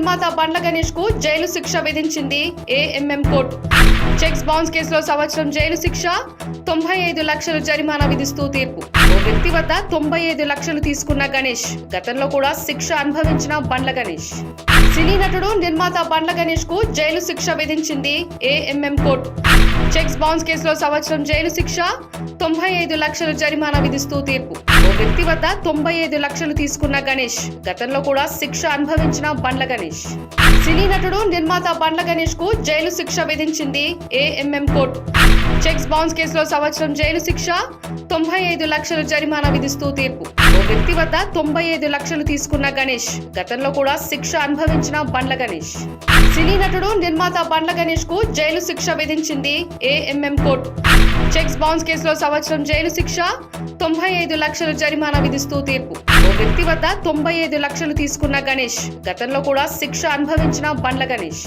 నిర్మాత బండ్ల గణేష్కు జైలు శిక్ష విధించింది ఏఎంఎం కోర్టు. చెక్స్ బౌన్స్ కేసులో సంవత్సరం జైలు శిక్ష తొంభై ఐదు లక్షలు జరిమానా విధిస్తూ తీర్పు. ఓ వ్యక్తి వద్ద తొంభై ఐదు లక్షలు తీసుకున్న గణేష్. గతంలో కూడా శిక్ష అనుభవించిన బండ్ల గణేష్. సినీ నటుడు నిర్మాత బండ్ల గణేష్కు జైలు శిక్ష విధించింది ఏఎంఎం కోర్టు. చెక్స్ బౌన్స్ కేసులో సంవత్సరం జైలు శిక్ష తొంభై ఐదు లక్షలు జరిమానా విధిస్తూ తీర్పు. ఓ వ్యక్తి వద్ద తొంభై ఐదు లక్షలు తీసుకున్న గణేష్. గతంలో కూడా శిక్ష అనుభవించిన బండ్ల గణేష్. సినీ నటుడు నిర్మాత బండ్ల గణేష్కు జైలు శిక్ష విధించింది ఏఎంఎం కోర్టు. చెక్స్ బౌన్స్ కేసులో సంవత్సరం జైలు శిక్ష తొంభై ఐదు లక్షలు జరిమానా విధిస్తూ తీర్పు. ఓ వ్యక్తి వద్ద తొంభై ఐదు లక్షలు తీసుకున్న గణేష్. గతంలో కూడా శిక్ష అనుభవించిన బండ్ల గణేష్. సినీ నటుడు నిర్మాత బండ్ల గణేష్కు జైలు శిక్ష విధించింది ఏఎంఎం కోర్టు. చెక్స్ బౌన్స్ కేసులో సంవత్సరం జైలు శిక్ష తొంభై ఐదు లక్షలు జరిమానా విధిస్తూ తీర్పు. ఓ వ్యక్తి వద్ద తొంభై ఐదు లక్షలు తీసుకున్న గణేష్. గతంలో కూడా శిక్ష అనుభవించిన బండ్ల గణేష్.